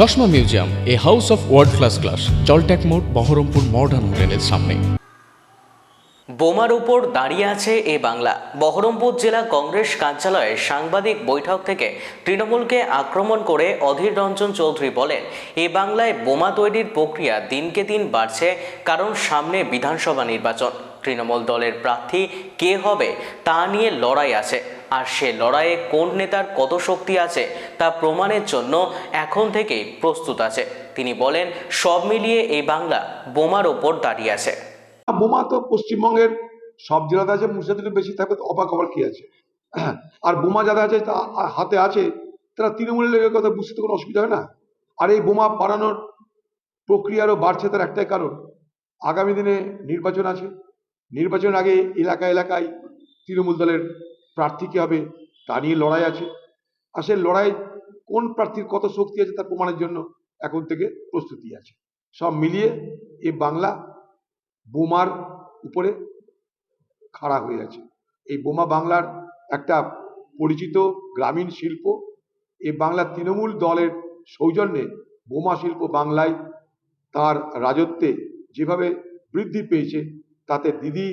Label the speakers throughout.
Speaker 1: চশমা museum, a house of world class class জলট্যাক মোড়, Baharampur modern হোটেলের সামনে।
Speaker 2: বোমার উপর দাঁড়িয়ে আছে এ বাংলা। বহরমপুর জেলা কংগ্রেস কার্যালয়ে সাংবাদিক বৈঠক থেকে তৃণমূলকে আক্রমণ করে অধীর রঞ্জন চৌধুরী বলেন, এ বাংলায় বোমা তৈরির প্রক্রিয়া দিনকে দিন বাড়ছে, কারণ সামনে বিধানসভা নির্বাচন। তৃণমূল দলের প্রার্থী কে হবে তা নিয়ে লড়াই আছে। আর সে লড়াইয়ে কোন নেতার কত শক্তি আছে তা প্রমাণের জন্য এখন থেকেই প্রস্তুত আছে। তিনি বলেন, সব মিলিয়ে এই বাংলা বোমার ওপর দাঁড়িয়ে আছে।
Speaker 3: বোমা তো পশ্চিমবঙ্গের সব জেলাতে আছে মুর্শিদাবাদে বেশি থাকবে অবাক হবার কি আছে? আর বোমা যারা আছে, তা হাতে আছে, তারা তৃণমূলের লেগে কথা বুঝতে কোনো অসুবিধা হয় না? আর এই বোমা বাড়ানোর প্রক্রিয়া আরও বাড়ছে, তার একটাই কারণ, আগামী দিনে নির্বাচন আছে। নির্বাচন আগে এলাকা এলাকায় তৃণমূল দলের প্রার্থী কে হবে তা নিয়ে লড়াই আছে। আর সেই লড়াই কোন প্রার্থীর কত শক্তি আছে তা প্রমাণের জন্য এখন থেকে প্রস্তুতি আছে। সব মিলিয়ে এই বাংলা বোমার উপরে খাড়া হয়ে আছে। এই বোমা বাংলার একটা পরিচিত গ্রামীণ শিল্প, এই বাংলা তৃণমূল দলের সৌজন্যে বোমা শিল্প বাংলায় তার রাজত্বে যেভাবে বৃদ্ধি পেয়েছে, তাতে দিদি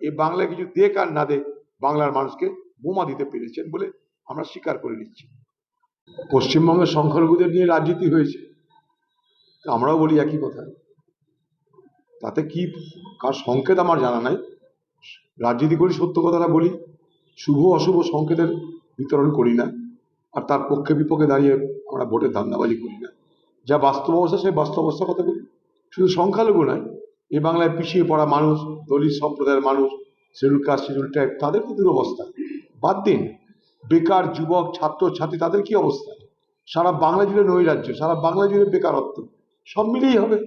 Speaker 3: এই বাংলায় কিছু দেখ আর না দেখ বাংলার মানুষকে বোমা দিতে পেরেছেন বলে আমরা স্বীকার করে নিচ্ছি। পশ্চিমবঙ্গের সংখ্যালঘুদের নিয়ে রাজনীতি হয়েছে। আমরাও বলি একই কথা। তাতে কি, কার সংকেত আমার জানা নাই। রাজনীতি করি, সত্য কথাটা বলি। শুভ অশুভ সংকেতের বিতরণ করি না। আর তার পক্ষে বিপক্ষে দাঁড়িয়ে আমরা ভোটের ধান্দাবাজি করি না। যা বাস্তব অবস্থা, সেই বাস্তব অবস্থার কথা বলি। শুধু সংখ্যালঘু নয় এ বাংলায় পিছিয়ে পড়া মানুষ, দলিত সম্প্রদায়ের মানুষ শিডিউল কাস্ট শিডিউল ট্রাইব তাদের কি দুরবস্থা। বাদ দিন। বেকার যুবক, ছাত্র, ছাত্রী, তাদের কি অবস্থা? সারা বাংলা জুড়ে নৈরাজ্য, সারা বাংলা জুড়ে বেকারত্ব, সব মিলিয়েই হবে।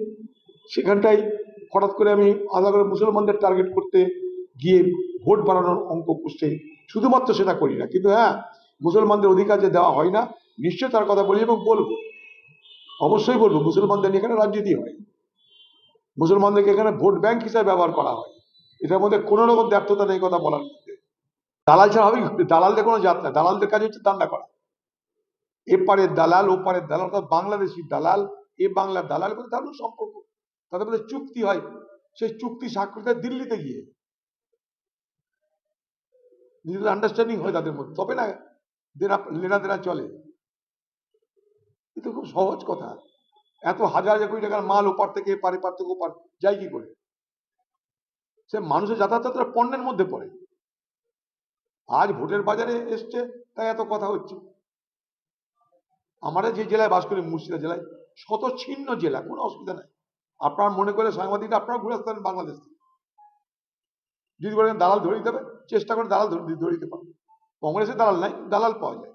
Speaker 3: সেখানটায় হঠাৎ করে আমি আলাদা করে মুসলমানদের টার্গেট করতে গিয়ে ভোট বাড়ানোর অঙ্ক করতে শুধুমাত্র সেটা করি না। কিন্তু হ্যাঁ মুসলমানদের অধিকার যে দেওয়া হয় না নিশ্চয় তার কথা বলি এবং বলব। অবশ্যই বলব, মুসলমানদের এখানে রাজনীতি হয়। মুসলমানদেরকে এখানে ভোট ব্যাংক হিসাবে ব্যবহার করা হয়। এটার মধ্যে কোনো রকম ব্যর্থতা নেই কথা বলার দালাল ছাড়া হবে? দালালদের কোনো জাত না। দালালদের কাজ হচ্ছে দান্ডা করা। এপারের দালাল, ওপারের দালাল, অর্থাৎ বাংলাদেশি দালাল, এ বাংলার দালাল করে দারুণ সম্পর্ক। তাদের মধ্যে চুক্তি হয়। সেই চুক্তি স্বাক্ষরিত দিল্লিতে গিয়ে। নিজেদের আন্ডারস্ট্যান্ডিং হয় তাদের মধ্যে। তবে না, দেনা, লেনা দেনা চলে। কিন্তু খুব সহজ কথা। এত হাজার হাজার কোটি টাকার মাল ওপার থেকে, এপার এপার থেকে, ওপার। যায় কি করে? সে মানুষের যাতায়াত পণ্যের মধ্যে পড়ে। আজ ভোটের বাজারে এসছে, তাই এত কথা হচ্ছে। আমরা যে জেলায় বাস করি মুর্শিদা জেলায় শত ছিন্ন জেলা, কোনো অসুবিধা নাই। আপনার মনে করে সাংবাদিকরা, আপনারা ঘুরে আসতে পারেন বাংলাদেশ থেকে। যদি বলেন দালাল ধরে দিতে হবে, চেষ্টা করে দালাল ধরে দিতে পারবে। কংগ্রেসের দালাল নাই, দালাল পাওয়া যায়।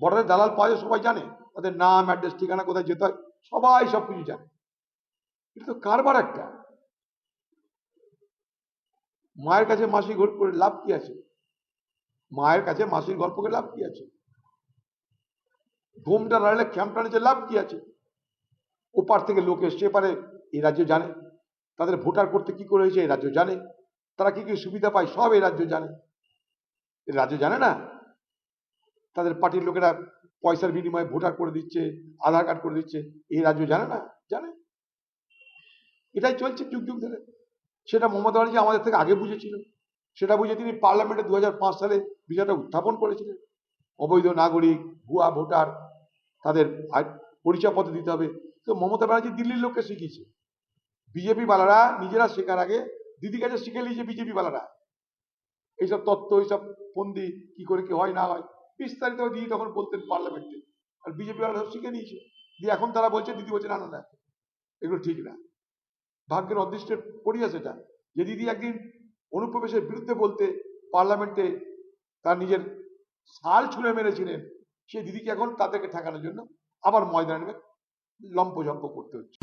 Speaker 3: বর্ডারের দালাল পাওয়া যায়, সবাই জানে। তাদের নাম, অ্যাড্রেস, ঠিকানা কোথায় যেতে হয়, সবাই সব কিছু জানে। এটা তো কারবার একটা। মায়ের কাছে মাসি গল্প করে লাভ কি আছে? মায়ের কাছে মাসির গল্প করে লাভ কি আছে? ঘুমটা নাড়লে খ্যামটা নিচে লাভ কি আছে? ওপার থেকে লোক এসছে, এপারে এই রাজ্য জানে। তাদের ভোটার করতে কি করে হয়েছে এই রাজ্য জানে। তারা কি কি সুবিধা পায়, সব এই রাজ্য জানে। এই রাজ্য জানে না? তাদের পার্টির লোকেরা পয়সার বিনিময়ে ভোটার করে দিচ্ছে, আধার কার্ড করে দিচ্ছে এই রাজ্য জানে না? জানে। এটাই চলছে যুগ যুগ ধরে। সেটা মমতা ব্যানার্জি আমাদের থেকে আগে বুঝেছিল সেটা বুঝে তিনি পার্লামেন্টে দু হাজার পাঁচ সালে বিষয়টা উত্থাপন করেছিলেন। অবৈধ নাগরিক, ভুয়া ভোটার, তাদের পরিচয়পত্র দিতে হবে। তো মমতা ব্যানার্জি দিল্লির লোককে শিখিয়েছে। বিজেপি বালারা নিজেরা শেখার আগে দিদি কাছে শিখে নিয়েছে বিজেপি বালারা। এইসব তত্ত্ব, এইসব ফন্দি, কি করে কি হয় না হয়, বিস্তারিত দিদি তখন বলতেন পার্লামেন্টে। আর বিজেপি বালারা শিখে নিয়েছে। দিয়ে এখন তারা বলছে, দিদি বলছে না না, এগুলো ঠিক না। ভাগ্যের অদৃষ্টের পড়িয়া সেটা যে দিদি একদিন অনুপ্রবেশের বিরুদ্ধে বলতে পার্লামেন্টে তার নিজের সাল ছুঁড়ে মেরেছিলেন, সেই দিদিকে এখন তাদেরকে ঠেকানোর জন্য আবার ময়দানে লম্পজম্প করতে হচ্ছে।